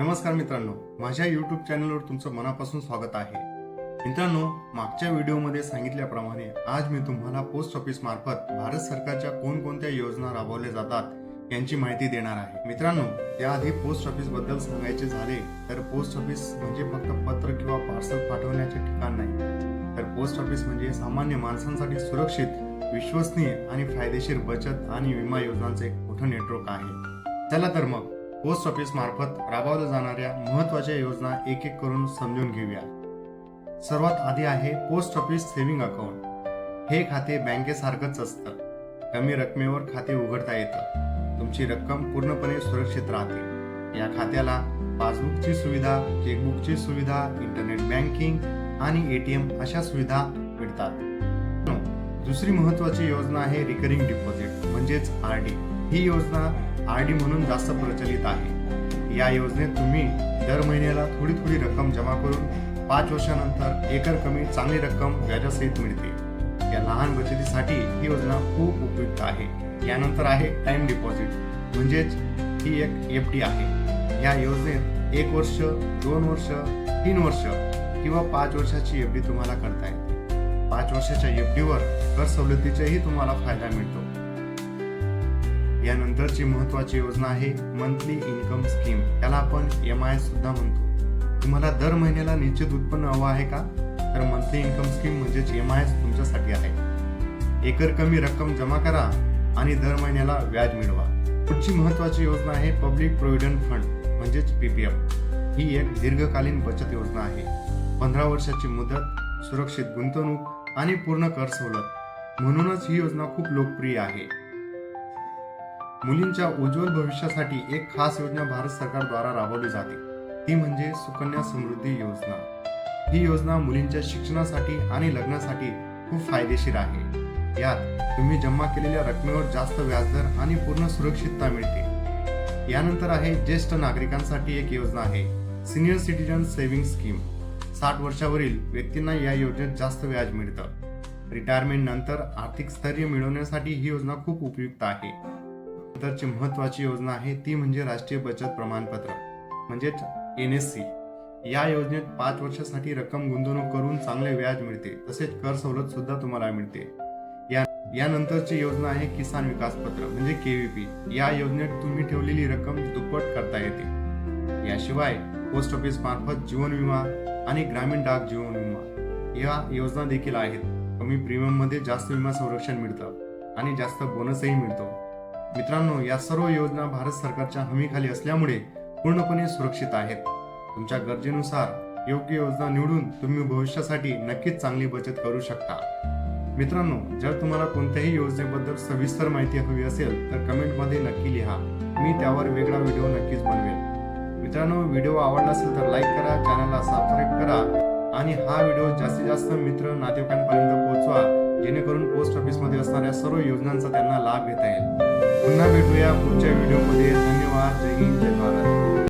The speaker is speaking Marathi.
नमस्कार मित्रांनो माझ्या यूट्यूब चॅनलवर तुमचं मनापासून स्वागत आहे. मित्रांनो मागच्या व्हिडिओमध्ये सांगितल्याप्रमाणे आज मी तुम्हाला पोस्ट ऑफिस मार्फत भारत सरकारच्या कोणकोणत्या योजना राबवल्या जातात यांची माहिती देणार आहे. मित्रांनो त्याआधी पोस्ट ऑफिसबद्दल सांगायचे झाले तर पोस्ट ऑफिस म्हणजे फक्त पत्र किंवा पार्सल पाठवण्याचे ठिकाण नाही. तर पोस्ट ऑफिस म्हणजे सामान्य माणसांसाठी सुरक्षित विश्वसनीय आणि फायदेशीर बचत आणि विमा योजनांचे एक मोठं नेटवर्क आहे. चला तर मग पोस्ट ऑफिस मार्फत राबवल्या जाणाऱ्या महत्त्वाच्या योजना एक एक करून समजून घेऊया. सर्वात आधी आहे पोस्ट ऑफिस सेव्हिंग अकाउंट. हे खाते बँकेसारखंच असतं. कमी रकमेवर खाते उघडता येतं. तुमची रक्कम पूर्णपणे सुरक्षित राहते. या खात्याला पासबुकची सुविधा चेकबुकची सुविधा इंटरनेट बँकिंग आणि ए टी एम अशा सुविधा मिळतात. दुसरी महत्वाची योजना आहे रिकरिंग डिपॉझिट म्हणजेच आर डी. ही योजना आर डी म्हणून जास्त प्रचलित आहे. या योजनेत तुम्ही दर महिन्याला थोडी थोडी रक्कम जमा करून पाच वर्षानंतर एकर कमी चांगली रक्कम व्याजासहित मिळते. या लहान बचतीसाठी ही योजना खूप उपयुक्त आहे. यानंतर आहे टाइम डिपॉझिट म्हणजेच ही एक एफ डी आहे. या योजनेत एक वर्ष दोन वर्ष तीन वर्ष किंवा पाच वर्षाची एफ डी तुम्हाला करता येते. पाच वर्षाच्या एफ डीवर कर सवलतीचाही तुम्हाला फायदा मिळतो. यानंतरची महत्त्वाची योजना आहे मंथली इन्कम स्कीम त्याला आपण एम आय सुद्धा म्हणतो. तुम्हाला दर महिन्याला निश्चित उत्पन्न हवं आहे का? तर मंथली इन्कम स्कीम म्हणजेच एम आय तुमच्यासाठी आहे. एकर कमी रक्कम जमा करा आणि दर महिन्याला व्याज मिळवा. पुढची महत्त्वाची योजना आहे पब्लिक प्रोव्हिडंट फंड म्हणजेच पी पी एफ ही एक दीर्घकालीन बचत योजना आहे. पंधरा वर्षाची मुदत सुरक्षित गुंतवणूक आणि पूर्ण कर सवलत. म्हणूनच ही योजना खूप लोकप्रिय आहे. मुलींच्या उज्ज्वल भविष्यासाठी एक खास योजना भारत सरकारद्वारा राबवली जाते. ती म्हणजे सुकन्या समृद्धी योजना. ही योजना मुलींच्या शिक्षणासाठी आणि लग्नासाठी खूप फायदेशीर आहे. यात तुम्ही जमा केलेल्या रकमेवर जास्त व्याजदर आणि पूर्ण सुरक्षितता मिळते. यानंतर आहे ज्येष्ठ नागरिकांसाठी एक योजना आहे. Senior citizen saving scheme. साठ वर्षावरील व्यक्तींना या योजनेत जास्त व्याज मिळतं. रिटायरमेंट नंतर आर्थिक स्थैर्य मिळवण्यासाठी ही योजना खूप उपयुक्त आहे. नंतरची महत्वाची योजना आहे ती म्हणजे राष्ट्रीय बचत प्रमाणपत्र म्हणजेच एन एस सी या योजनेत पाच वर्षासाठी रक्कम गुंतवणूक करून चांगले व्याज मिळते तसेच कर सवलत सुद्धा तुम्हाला मिळते. या यानंतरची योजना आहे किसान विकास पत्र म्हणजे केव्हीपी या योजनेत तुम्ही ठेवलेली रक्कम दुप्पट करता येते. याशिवाय पोस्ट ऑफिस मार्फत जीवन विमा आणि ग्रामीण डाक जीवन विमा या योजना देखील आहेत. कमी प्रीमियममध्ये जास्त विमा संरक्षण मिळतं आणि जास्त बोनसही मिळतो. मित्रांनो या सर्व योजना भारत सरकारच्या हमीखाली असल्यामुळे पूर्णपणे सुरक्षित आहेत. तुमच्या गरजेनुसार योग्य योजना निवडून तुम्ही भविष्यासाठी नक्कीच चांगली बचत करू शकता. मित्रांनो जर तुम्हाला कोणत्याही योजनेबद्दल सविस्तर माहिती हवी असेल तर कमेंटमध्ये नक्की लिहा. मी त्यावर वेगळा व्हिडिओ नक्कीच बनवेल. मित्रांनो व्हिडिओ आवडला असेल तर लाईक करा चॅनलला सबस्क्राईब करा आणि हा व्हिडिओ जास्तीत जास्त मित्र नातेवाईकांपर्यंत पोहोचवा जेणेकरून पोस्ट ऑफिसमध्ये असणाऱ्या सर्व योजनांचा त्यांना लाभ घेता येईल. पुन्हा भेटूया पुढच्या व्हिडिओमध्ये. धन्यवाद. जय हिंद जय भारत.